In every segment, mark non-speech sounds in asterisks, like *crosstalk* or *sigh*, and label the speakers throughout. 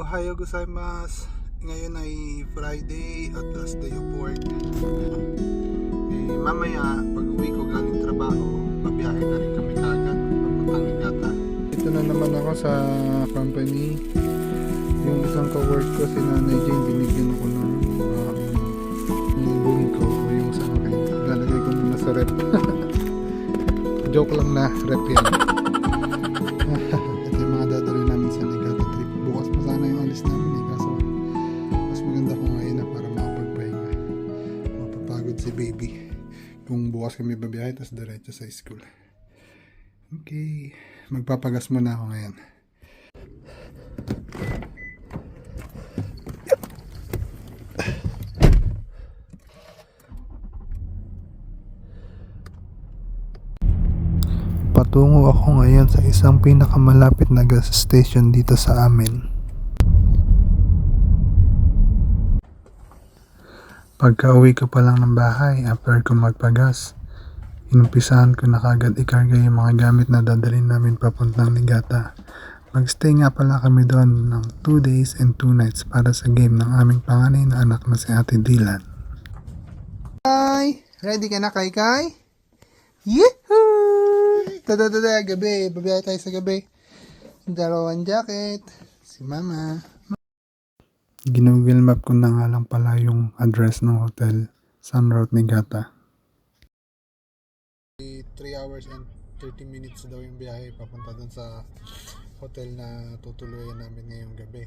Speaker 1: Ohayo gozaimasu. Ngayon ay Friday at last day of work. Eh, mamaya, pag uwi ko galing trabaho, babiyahe na rin kami kagad papuntang Igata. Dito na naman ako sa company. Yung isang ka-work ko, si Nanay Jane, binigyan ako ng um, yung ko yung sa akin. Lalagay ko muna sa rep. *laughs* Joke lang na rep yan. Bukas kami babiyahe, tapos diretso sa school. Okay. Magpapagas muna ako ngayon. Patungo ako ngayon sa isang pinakamalapit na gas station dito sa amin. Pagka uwi ko pa lang ng bahay, after ko magpagas, inumpisahan ko na kagad ikarga yung mga gamit na dadalhin namin papuntang Ligata. Magstay nga pala kami doon ng 2 days and 2 nights para sa game ng aming panganay na anak na si Ate Dylan. Hi! Ready ka na, Kai Kai? Yehoo! Tada, tada, gabi. Babiyahe tayo sa gabi. Dalawang jacket. Si Mama. Ginugil map ko na nga lang pala yung address ng hotel. Sun Route Nigata. 3 hours and 30 minutes daw yung biyahe papunta dun sa hotel na tutuluyan namin ngayong gabi.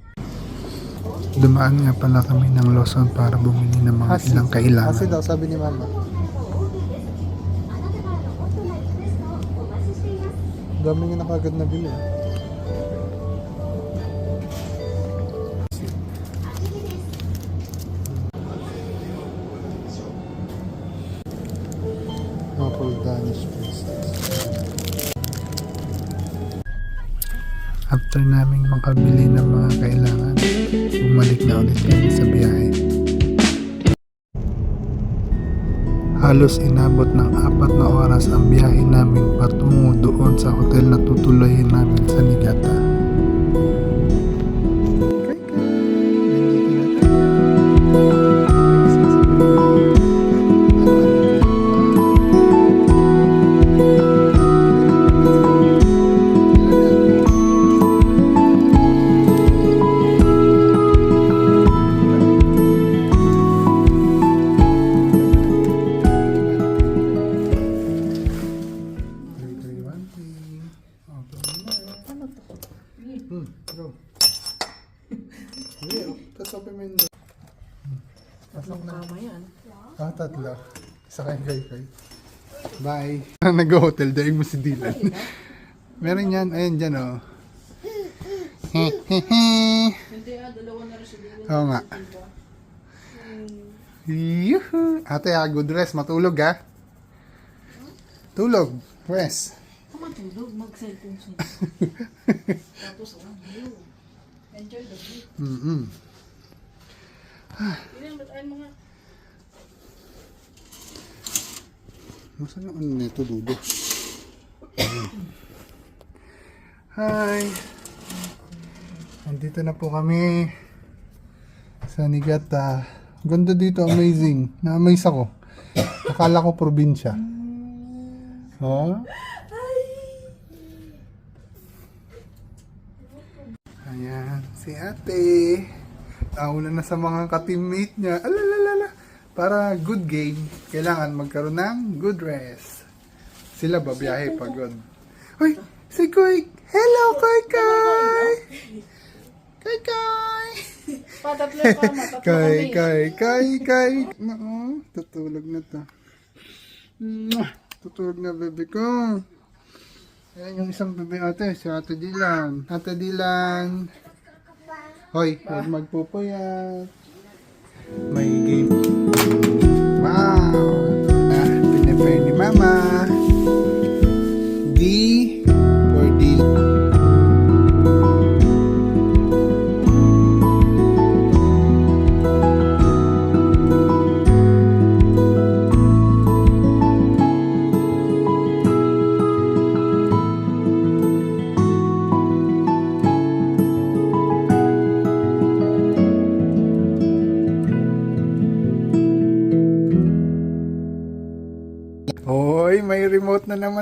Speaker 1: Dumaan nga pala kami ng Lawson para bumili ng mga ilang kailangan. Kasi daw sabi ni Mama. Dami nga na kagad na bili. After naming makabili ng mga kailangan, bumalik na ulit kami sa biyahe. Halos inabot ng apat na oras ang biyahe namin patungo doon sa hotel na tutuloyin namin sa Nigata. Bye. *laughs* Nag-hotel dahil mo si Dylan. Meron yan. Ayun dyan, oh.
Speaker 2: Hindi ah, dalawa na rin siya.
Speaker 1: Oo nga. Yuhu. Ate, ah, good rest. Matulog, ah. Tulog. Rest.
Speaker 2: Kumatulog, mag-cellphone siya. *laughs* Tapos, oh. Enjoy the view.
Speaker 1: Mm-mm.
Speaker 2: Ilan ba't ay mga...
Speaker 1: Nasaan ang ano nito, Dudo? Hi! Nandito na po kami sa Nigata. Ganda dito, amazing. Na-amaze ako. Akala ko probinsya. Oh? Ayan, si ate. Nauna na sa mga ka-teammate niya. Alalalala. Para good game, kailangan magkaroon ng good rest. Sila babiyahe pagod. Hoy, si Koy! Hello, Koy Koy! Koy Koy!
Speaker 2: Patatlo ka, matatlo.
Speaker 1: Koy Koy Koy! Nako, tutulog na to. Tutulog na bebe ko. Ayan yung isang bebe ate, si Ate Dilan. Ate Dilan. Hoy, huwag magpupuyat. May game. Wow! Ah, pinipay ni Mama.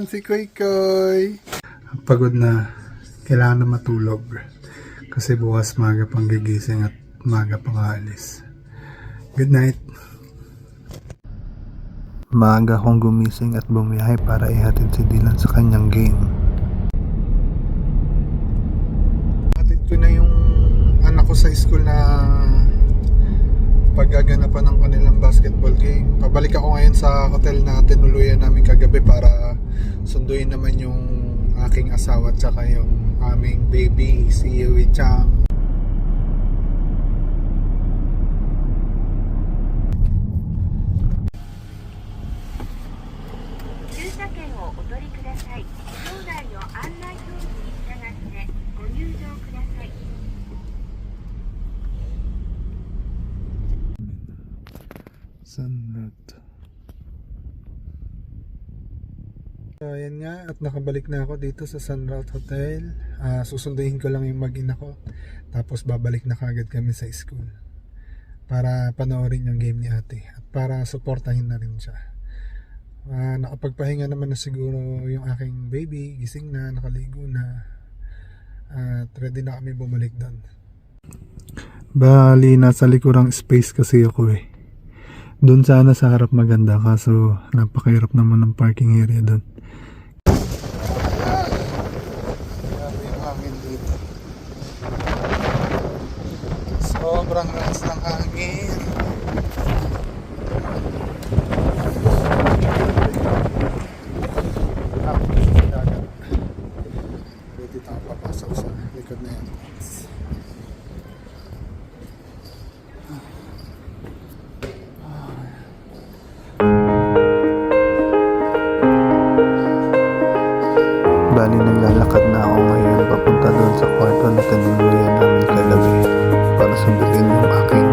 Speaker 1: Naman si Koy Koy. Pagod na. Kailangan na matulog. Kasi bukas maga pang gigising at maga pang aalis. Good night. Maaga akong gumising at bumiyahe para ihatid si Dylan sa kanyang game. Hatid ko na yung anak ko sa school na paggaganapan ng kanilang basketball game. Pabalik ako ngayon sa hotel na tinuluyan namin kagabi para sunduin naman yung aking asawa at saka yung aming baby, si Yui Chang. At nakabalik na ako dito sa Sunroute Hotel. Ah, susunduin ko lang yung mag-ina ko. Tapos babalik na kagad kami sa school. Para panoorin yung game ni ate. At para supportahin na rin siya. Ah, nakapagpahinga naman na siguro yung aking baby. Gising na, nakaligo na. At ready na kami bumalik doon. Bali, nasa likurang space kasi ako eh. Doon sana sa harap maganda kaso napakahirap naman ng parking area doon. Grabe yung hangin dito. Sobrang lakas ng hangin. Bali naglalakad na ako ngayon papunta doon sa kwarto na tinuluyan namin kagabi para sunduin yung aking ina.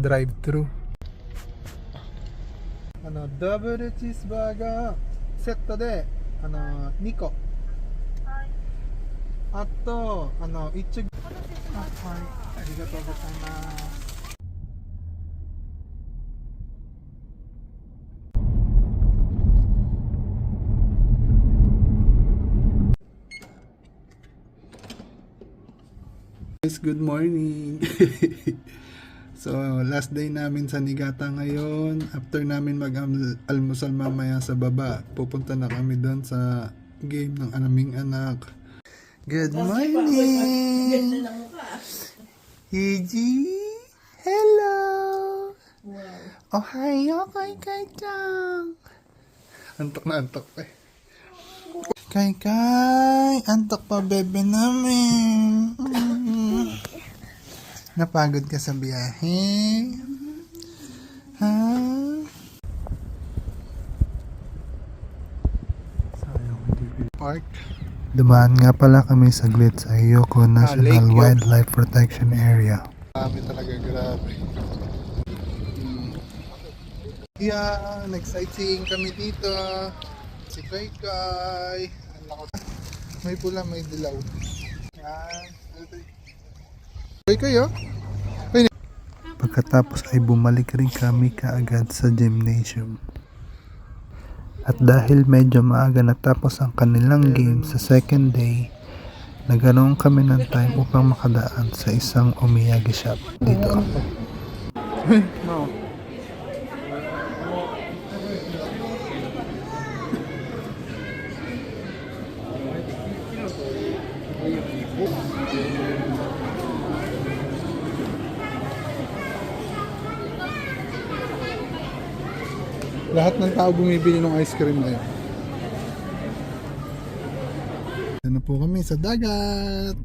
Speaker 1: na kami ng drive-thru. Ano, double cheeseburger. Set de, ano, Nico. あと、あの、一応、あはい、ありがとうございます。Guys, good morning. so, last day namin sa Nigata ngayon. After namin mag-almusal mamaya sa baba, pupunta na kami doon sa game ng aming anak. Good morning! Hiji! Hello! Ohayo kay kay Chang! Antok na antok eh. Kay kay! Antok pa bebe namin! Mm. Napagod ka sa biyahe? Ha? Park. Dumaan nga pala kami saglit sa Yoko National
Speaker 2: Ah,
Speaker 1: Lake Yoko. Wildlife Protection Area. Grabe talaga, grabe. Mm. Yeah, nag-sightseeing kami dito. Si Kai Kai. May pula, may dilaw. Yan. Kai Kai, oh. Pagkatapos ay bumalik rin kami kaagad sa gymnasium. At dahil medyo maaga natapos ang kanilang game sa second day, nagkaroon kami ng time upang makadaan sa isang omiyagi shop dito. no. *laughs* Lahat ng tao bumibili ng ice cream na yun. Ano po kami sa dagat.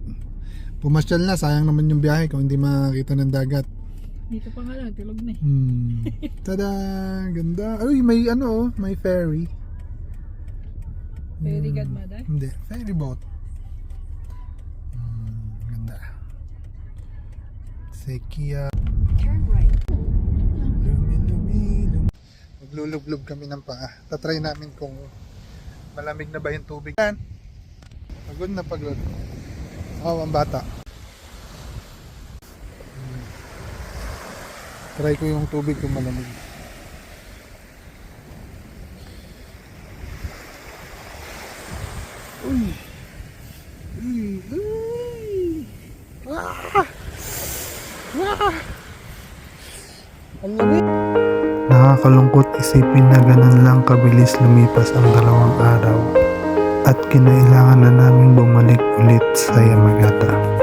Speaker 1: Pumasyal na, sayang naman yung biyahe kung hindi makakita ng dagat.
Speaker 2: Dito pa nga lang, tulog na eh.
Speaker 1: Hmm. *laughs* Tada! Ganda. Uy, may ano, oh, may ferry.
Speaker 2: Very
Speaker 1: Hmm.
Speaker 2: good, mother.
Speaker 1: Hindi, ferry boat. Hmm, ganda. Sekia.
Speaker 3: Turn right.
Speaker 1: Maglulublog kami ng paa. Tatry namin kung malamig na ba yung tubig. Yan. Pagod na pagod. Oh, ang bata. Hmm. Try ko yung tubig kung malamig. Uy! Uy! Uy! Ah! Ah! Ang lamig! Nakakalungkot isipin na ganun lang kabilis lumipas ang dalawang araw at kinailangan na naming bumalik ulit sa Yamagata.